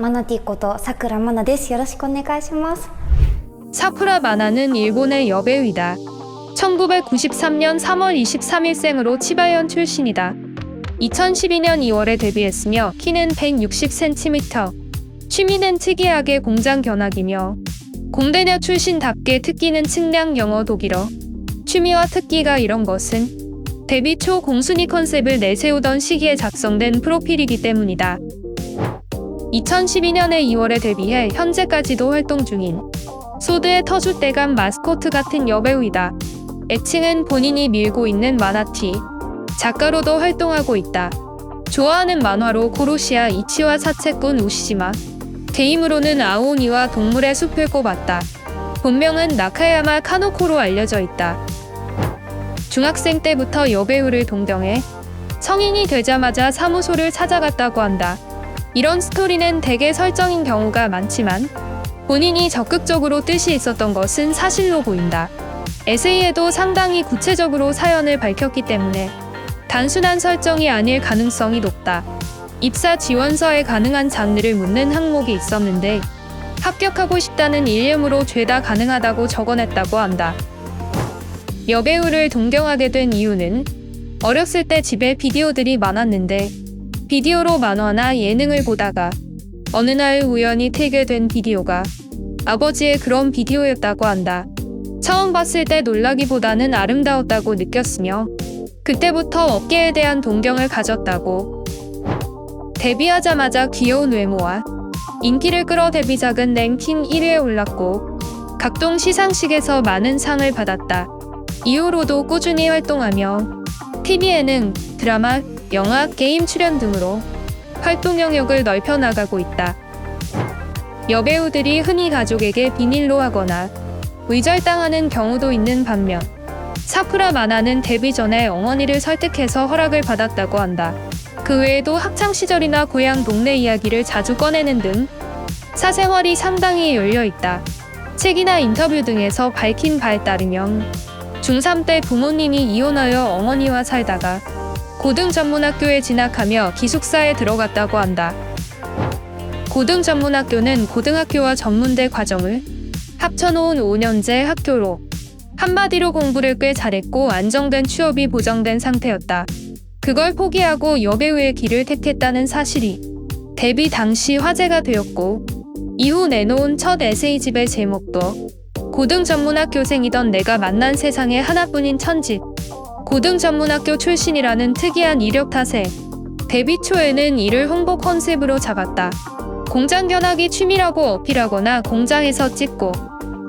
マナティことさくらまなです。よろしくお願いします。 사쿠라 마나는 일본의 여배우이다. 1993년 3월 23일생으로 치바현 출신이다. 2012년 2월에 데뷔했으며 키는 160cm. 취미는 특이하게 공장 견학이며 공대녀 출신답게 특기는 측량 영어 독일어. 취미와 특기가 이런 것은 데뷔 초 공순이 컨셉을 내세우던 시기에 작성된 프로필이기 때문이다. 2012년에 2월에 데뷔해 현재까지도 활동 중인 소드의 터줏대감 마스코트 같은 여배우이다. 애칭은 본인이 밀고 있는 마나티. 작가로도 활동하고 있다. 좋아하는 만화로 고로시아 이치와 사채꾼 우시지마. 게임으로는 아오니와 동물의 숲을 꼽았다. 본명은 나카야마 카노코로 알려져 있다. 중학생 때부터 여배우를 동경해 성인이 되자마자 사무소를 찾아갔다고 한다. 이런 스토리는 대개 설정인 경우가 많지만 본인이 적극적으로 뜻이 있었던 것은 사실로 보인다. 에세이에도 상당히 구체적으로 사연을 밝혔기 때문에 단순한 설정이 아닐 가능성이 높다. 입사 지원서에 가능한 장르를 묻는 항목이 있었는데 합격하고 싶다는 일념으로 죄다 가능하다고 적어냈다고 한다. 여배우를 동경하게 된 이유는 어렸을 때 집에 비디오들이 많았는데 비디오로 만화나 예능을 보다가 어느 날 우연히 틀게 된 비디오가 아버지의 그런 비디오였다고 한다. 처음 봤을 때 놀라기보다는 아름다웠다고 느꼈으며 그때부터 업계에 대한 동경을 가졌다고. 데뷔하자마자 귀여운 외모와 인기를 끌어 데뷔작은 랭킹 1위에 올랐고 각종 시상식에서 많은 상을 받았다. 이후로도 꾸준히 활동하며 TV 예능, 드라마, 영화, 게임 출연 등으로 활동 영역을 넓혀 나가고 있다. 여배우들이 흔히 가족에게 비닐로 하거나 의절당하는 경우도 있는 반면 사쿠라 마나는 데뷔 전에 어머니를 설득해서 허락을 받았다고 한다. 그 외에도 학창 시절이나 고향 동네 이야기를 자주 꺼내는 등 사생활이 상당히 열려 있다. 책이나 인터뷰 등에서 밝힌 바에 따르면 중3 때 부모님이 이혼하여 어머니와 살다가 고등 전문학교에 진학하며 기숙사에 들어갔다고 한다. 고등 전문학교는 고등학교와 전문대 과정을 합쳐놓은 5년제 학교로 한마디로 공부를 꽤 잘했고 안정된 취업이 보장된 상태였다. 그걸 포기하고 여배우의 길을 택했다는 사실이 데뷔 당시 화제가 되었고 이후 내놓은 첫 에세이집의 제목도 고등 전문학교생이던 내가 만난 세상의 하나뿐인 천집 고등 전문학교 출신이라는 특이한 이력 탓에 데뷔 초에는 이를 홍보 컨셉으로 잡았다. 공장 견학이 취미라고 어필하거나 공장에서 찍고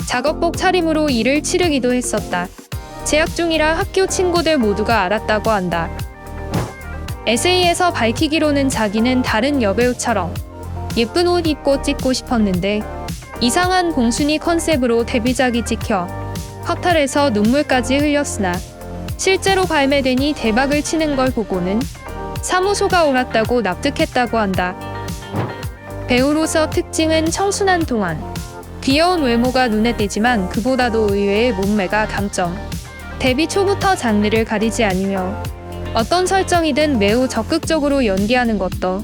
작업복 차림으로 일을 치르기도 했었다. 재학 중이라 학교 친구들 모두가 알았다고 한다. 에세이에서 밝히기로는 자기는 다른 여배우처럼 예쁜 옷 입고 찍고 싶었는데 이상한 공순이 컨셉으로 데뷔작이 찍혀 허탈해서 눈물까지 흘렸으나 실제로 발매되니 대박을 치는 걸 보고는 사무소가 옳았다고 납득했다고 한다. 배우로서 특징은 청순한 동안, 귀여운 외모가 눈에 띄지만 그보다도 의외의 몸매가 강점. 데뷔 초부터 장르를 가리지 않으며 어떤 설정이든 매우 적극적으로 연기하는 것도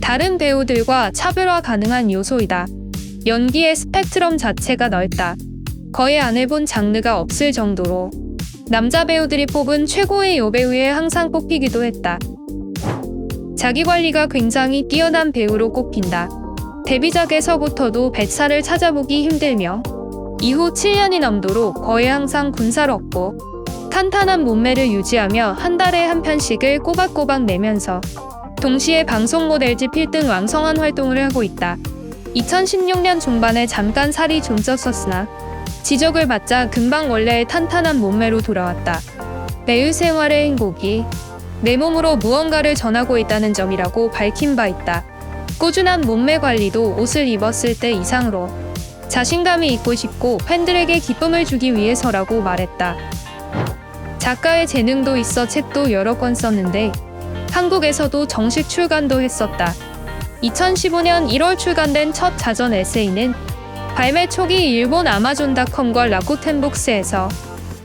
다른 배우들과 차별화 가능한 요소이다. 연기의 스펙트럼 자체가 넓다. 거의 안 해본 장르가 없을 정도로 남자 배우들이 뽑은 최고의 여배우에 항상 뽑히기도 했다. 자기 관리가 굉장히 뛰어난 배우로 꼽힌다. 데뷔작에서부터도 배차를 찾아보기 힘들며 이후 7년이 넘도록 거의 항상 군사를 얻고 탄탄한 몸매를 유지하며 한 달에 한 편씩을 꼬박꼬박 내면서 동시에 방송 모델집 1등 왕성한 활동을 하고 있다. 2016년 중반에 잠깐 살이 좀 쪘었으나 지적을 받자 금방 원래의 탄탄한 몸매로 돌아왔다. 매일 생활의 행복이 내 몸으로 무언가를 전하고 있다는 점이라고 밝힌 바 있다. 꾸준한 몸매 관리도 옷을 입었을 때 이상으로 자신감이 있고 싶고 팬들에게 기쁨을 주기 위해서라고 말했다. 작가의 재능도 있어 책도 여러 권 썼는데 한국에서도 정식 출간도 했었다. 2015년 1월 출간된 첫 자전 에세이는 발매 초기 일본 아마존닷컴과 라쿠텐북스에서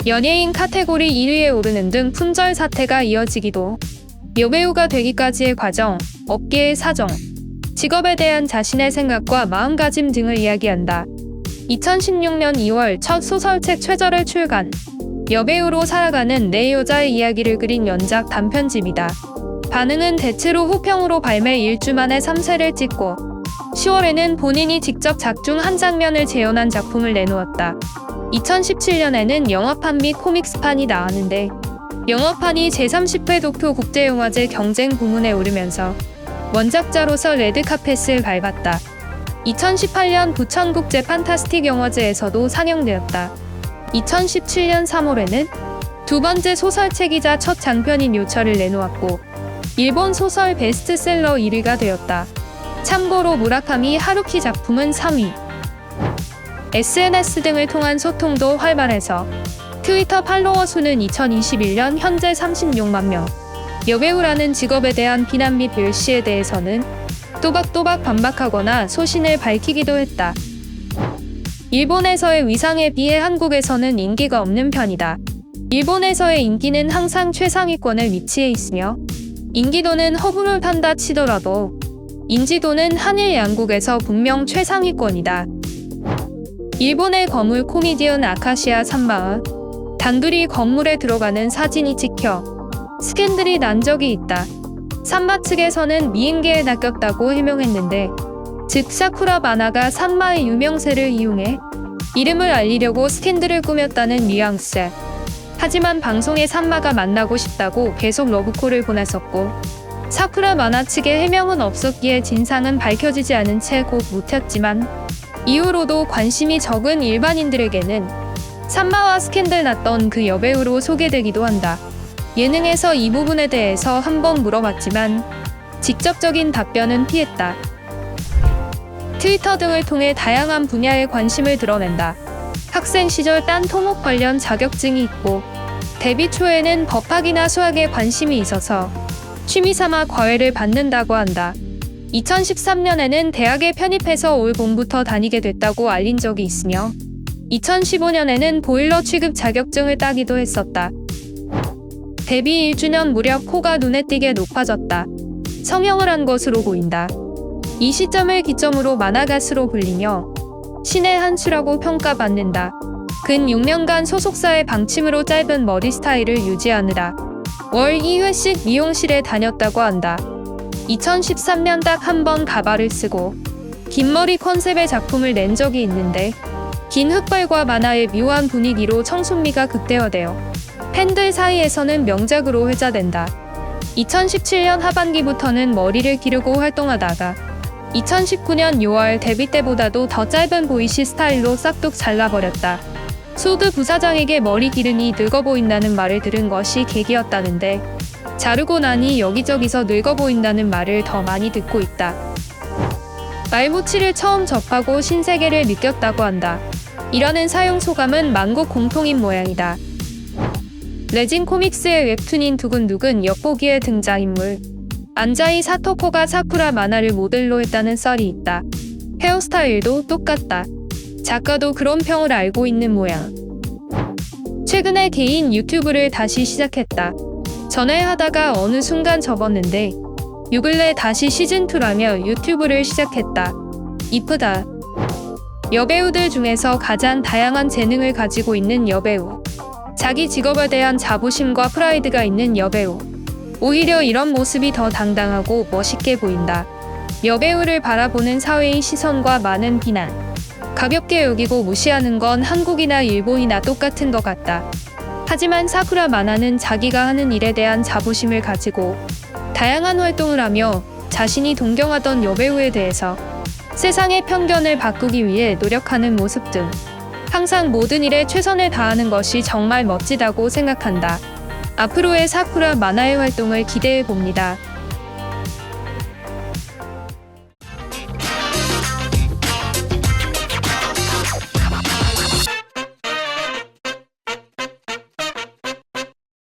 연예인 카테고리 1위에 오르는 등 품절 사태가 이어지기도 여배우가 되기까지의 과정, 업계의 사정, 직업에 대한 자신의 생각과 마음가짐 등을 이야기한다. 2016년 2월 첫 소설책 최저를 출간. 여배우로 살아가는 내 여자의 이야기를 그린 연작 단편집이다. 반응은 대체로 호평으로 발매 1주 만에 3세를 찍고 10월에는 본인이 직접 작중 한 장면을 재현한 작품을 내놓았다. 2017년에는 영화판 및 코믹스판이 나왔는데 영화판이 제30회 도쿄 국제영화제 경쟁 부문에 오르면서 원작자로서 레드카펫을 밟았다. 2018년 부천국제 판타스틱 영화제에서도 상영되었다. 2017년 3월에는 두 번째 소설책이자 첫 장편인 요철을 내놓았고 일본 소설 베스트셀러 1위가 되었다. 참고로 무라카미 하루키 작품은 3위. SNS 등을 통한 소통도 활발해서 트위터 팔로워 수는 2021년 현재 36만 명. 여배우라는 직업에 대한 비난 및 멸시에 대해서는 또박또박 반박하거나 소신을 밝히기도 했다. 일본에서의 위상에 비해 한국에서는 인기가 없는 편이다. 일본에서의 인기는 항상 최상위권에 위치해 있으며 인기도는 허브를 판다 치더라도 인지도는 한일 양국에서 분명 최상위권이다. 일본의 거물 코미디언 아카시아 산마은 단둘이 건물에 들어가는 사진이 찍혀 스캔들이 난 적이 있다. 산마 측에서는 미인계에 낚였다고 해명했는데 즉 사쿠라 마나가 산마의 유명세를 이용해 이름을 알리려고 스캔들을 꾸몄다는 뉘앙스. 하지만 방송에 산마가 만나고 싶다고 계속 러브콜을 보냈었고 사쿠라 마나 측의 해명은 없었기에 진상은 밝혀지지 않은 채곧 묻혔지만 이후로도 관심이 적은 일반인들에게는 산마와 스캔들 났던 그 여배우로 소개되기도 한다. 예능에서 이 부분에 대해서 한번 물어봤지만 직접적인 답변은 피했다. 트위터 등을 통해 다양한 분야에 관심을 드러낸다. 학생 시절 딴 토목 관련 자격증이 있고 데뷔 초에는 법학이나 수학에 관심이 있어서 취미삼아 과외를 받는다고 한다. 2013년에는 대학에 편입해서 올 봄부터 다니게 됐다고 알린 적이 있으며 2015년에는 보일러 취급 자격증을 따기도 했었다. 데뷔 1주년 무렵 코가 눈에 띄게 높아졌다. 성형을 한 것으로 보인다. 이 시점을 기점으로 만화가수로 불리며 신의 한 수라고 평가받는다. 근 6년간 소속사의 방침으로 짧은 머리 스타일을 유지하느라 월 2회씩 미용실에 다녔다고 한다. 2013년 딱 한 번 가발을 쓰고 긴 머리 컨셉의 작품을 낸 적이 있는데 긴 흑발과 만화의 묘한 분위기로 청순미가 극대화되어 팬들 사이에서는 명작으로 회자된다. 2017년 하반기부터는 머리를 기르고 활동하다가 2019년 6월 데뷔 때보다도 더 짧은 보이시 스타일로 싹둑 잘라버렸다. 소드 부사장에게 머리 기르니 늙어 보인다는 말을 들은 것이 계기였다는데 자르고 나니 여기저기서 늙어 보인다는 말을 더 많이 듣고 있다. 말모치를 처음 접하고 신세계를 느꼈다고 한다. 이라는 사용 소감은 만국 공통인 모양이다. 레진 코믹스의 웹툰인 두근두근 엿보기의 등장인물 안자이 사토코가 사쿠라 만화를 모델로 했다는 썰이 있다. 헤어스타일도 똑같다. 작가도 그런 평을 알고 있는 모양. 최근에 개인 유튜브를 다시 시작했다. 전에 하다가 어느 순간 접었는데 요 근래 다시 시즌2라며 유튜브를 시작했다. 이쁘다. 여배우들 중에서 가장 다양한 재능을 가지고 있는 여배우. 자기 직업에 대한 자부심과 프라이드가 있는 여배우. 오히려 이런 모습이 더 당당하고 멋있게 보인다. 여배우를 바라보는 사회의 시선과 많은 비난. 가볍게 여기고 무시하는 건 한국이나 일본이나 똑같은 것 같다. 하지만 사쿠라 마나는 자기가 하는 일에 대한 자부심을 가지고 다양한 활동을 하며 자신이 동경하던 여배우에 대해서 세상의 편견을 바꾸기 위해 노력하는 모습 등 항상 모든 일에 최선을 다하는 것이 정말 멋지다고 생각한다. 앞으로의 사쿠라 만화의 활동을 기대해 봅니다.